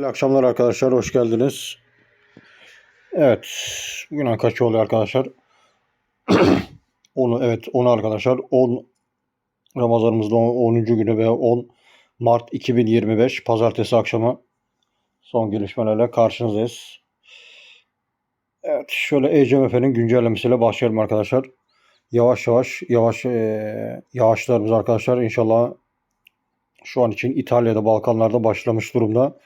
Hayırlı akşamlar arkadaşlar, hoş geldiniz. Evet, bugün kaç oluyor arkadaşlar? onu evet, onu arkadaşlar. 10 Ramazanımızda 10. günü ve 10 Mart 2025 Pazartesi akşamı son gelişmelerle karşınızdayız. Evet, şöyle ECMF'nin güncellemesiyle başlayalım arkadaşlar. Yavaş yavaş, yavaş eee yağışlarımız arkadaşlar inşallah şu an için İtalya'da, Balkanlarda başlamış durumda.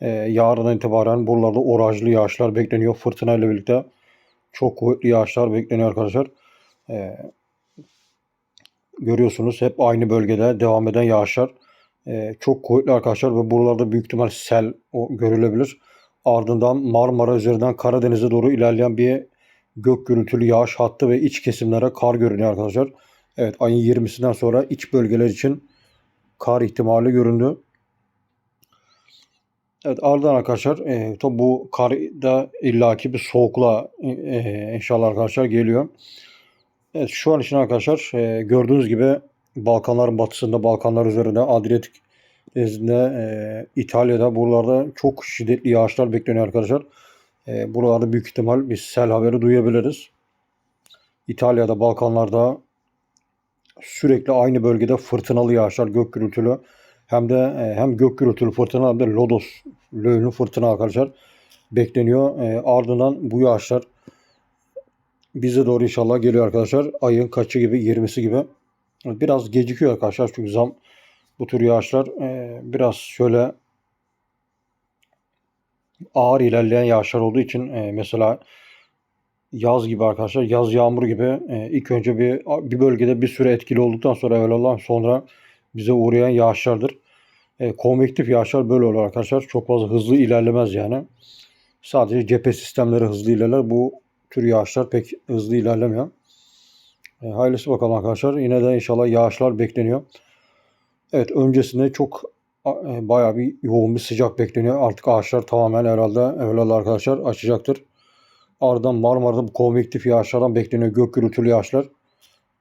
Ee, yarından itibaren buralarda orajlı yağışlar bekleniyor. Fırtına ile birlikte çok kuvvetli yağışlar bekleniyor arkadaşlar. Ee, görüyorsunuz hep aynı bölgede devam eden yağışlar. Ee, çok kuvvetli arkadaşlar ve buralarda büyük ihtimal sel o, görülebilir. Ardından Marmara üzerinden Karadeniz'e doğru ilerleyen bir gök gürültülü yağış hattı ve iç kesimlere kar görünüyor arkadaşlar. Evet ayın 20'sinden sonra iç bölgeler için kar ihtimali göründü. Evet ardından arkadaşlar e, tabi bu karda illaki bir soğukla e, inşallah arkadaşlar geliyor. Evet şu an için arkadaşlar e, gördüğünüz gibi Balkanların batısında, Balkanlar üzerinde, Adriyatik denizinde, e, İtalya'da buralarda çok şiddetli yağışlar bekleniyor arkadaşlar. E, buralarda büyük ihtimal bir sel haberi duyabiliriz. İtalya'da, Balkanlarda sürekli aynı bölgede fırtınalı yağışlar, gök gürültülü hem de e, hem gök gürültülü fırtına hem de lodos löğünlü fırtına arkadaşlar bekleniyor. E, ardından bu yağışlar bize doğru inşallah geliyor arkadaşlar. Ayın kaçı gibi 20'si gibi. Biraz gecikiyor arkadaşlar çünkü zam bu tür yağışlar e, biraz şöyle ağır ilerleyen yağışlar olduğu için mesela yaz gibi arkadaşlar yaz yağmuru gibi ilk önce bir bir bölgede bir süre etkili olduktan sonra evvelallah sonra bize uğrayan yağışlardır. E, konvektif yağışlar böyle olur arkadaşlar. Çok fazla hızlı ilerlemez yani. Sadece cephe sistemleri hızlı ilerler. Bu tür yağışlar pek hızlı ilerlemiyor. E, hayırlısı bakalım arkadaşlar. Yine de inşallah yağışlar bekleniyor. Evet öncesinde çok e, bayağı bir yoğun bir sıcak bekleniyor. Artık ağaçlar tamamen herhalde evvelallah arkadaşlar açacaktır. Ardından Marmara'da bu konvektif yağışlardan bekleniyor gök gürültülü yağışlar.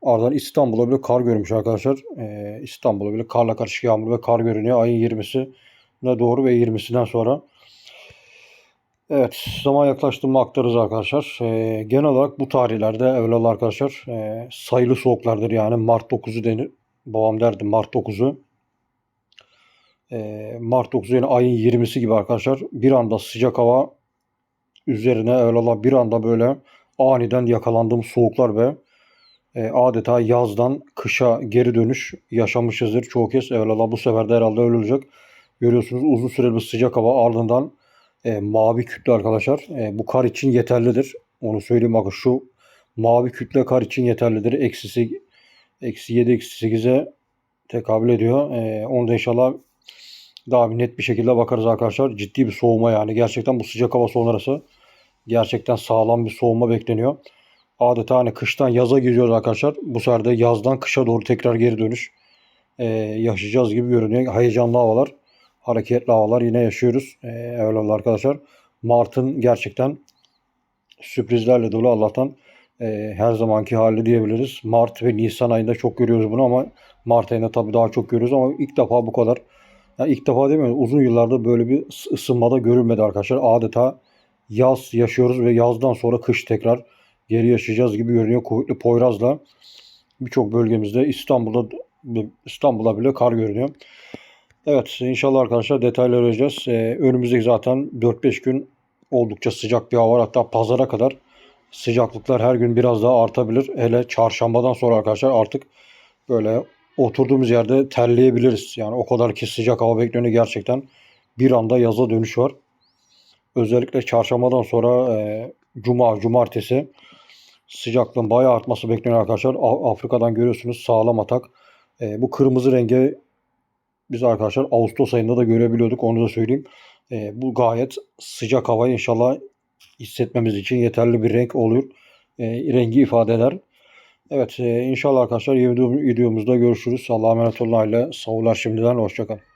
Ardından İstanbul'a bile kar görmüş arkadaşlar. Ee, İstanbul'a bile karla karışık yağmur ve kar görünüyor. Ayın 20'sine doğru ve 20'sinden sonra. Evet zaman yaklaştığımı aktarırız arkadaşlar. Ee, genel olarak bu tarihlerde evvelallah arkadaşlar e, sayılı soğuklardır. Yani Mart 9'u denir. Babam derdi Mart 9'u. E, Mart 9'u yani ayın 20'si gibi arkadaşlar. Bir anda sıcak hava üzerine evvelallah bir anda böyle aniden yakalandığım soğuklar ve e, adeta yazdan kışa geri dönüş yaşamışızdır çoğu kez. Evvelallah bu sefer de herhalde öyle olacak. Görüyorsunuz uzun süreli bir sıcak hava ardından e, mavi kütle arkadaşlar. E, bu kar için yeterlidir. Onu söyleyeyim bakın şu mavi kütle kar için yeterlidir. Eksi, eksi 7, eksi 8'e tekabül ediyor. E, onu da inşallah daha bir net bir şekilde bakarız arkadaşlar. Ciddi bir soğuma yani. Gerçekten bu sıcak hava sonrası gerçekten sağlam bir soğuma bekleniyor adeta hani kıştan yaza giriyoruz arkadaşlar. Bu sefer de yazdan kışa doğru tekrar geri dönüş e, yaşayacağız gibi görünüyor. Heyecanlı havalar, hareketli havalar yine yaşıyoruz. E, evvelallah arkadaşlar. Mart'ın gerçekten sürprizlerle dolu Allah'tan e, her zamanki hali diyebiliriz. Mart ve Nisan ayında çok görüyoruz bunu ama Mart ayında tabii daha çok görüyoruz ama ilk defa bu kadar yani ilk defa demiyorum uzun yıllarda böyle bir ısınmada görülmedi arkadaşlar. Adeta yaz yaşıyoruz ve yazdan sonra kış tekrar geri yaşayacağız gibi görünüyor. Kuvvetli Poyraz'la birçok bölgemizde İstanbul'da İstanbul'a bile kar görünüyor. Evet inşallah arkadaşlar detayları göreceğiz. Ee, önümüzdeki zaten 4-5 gün oldukça sıcak bir hava var. Hatta pazara kadar sıcaklıklar her gün biraz daha artabilir. Hele çarşambadan sonra arkadaşlar artık böyle oturduğumuz yerde terleyebiliriz. Yani o kadar ki sıcak hava bekleniyor gerçekten. Bir anda yaza dönüş var. Özellikle çarşambadan sonra e, cuma, cumartesi sıcaklığın bayağı artması bekleniyor arkadaşlar. Afrika'dan görüyorsunuz sağlam atak. E, bu kırmızı rengi biz arkadaşlar Ağustos ayında da görebiliyorduk onu da söyleyeyim. E, bu gayet sıcak havayı inşallah hissetmemiz için yeterli bir renk olur. E, rengi ifade eder. Evet e, inşallah arkadaşlar yeni videomuzda görüşürüz. Allah'a emanet olun aile. Sağ şimdiden. Hoşçakalın.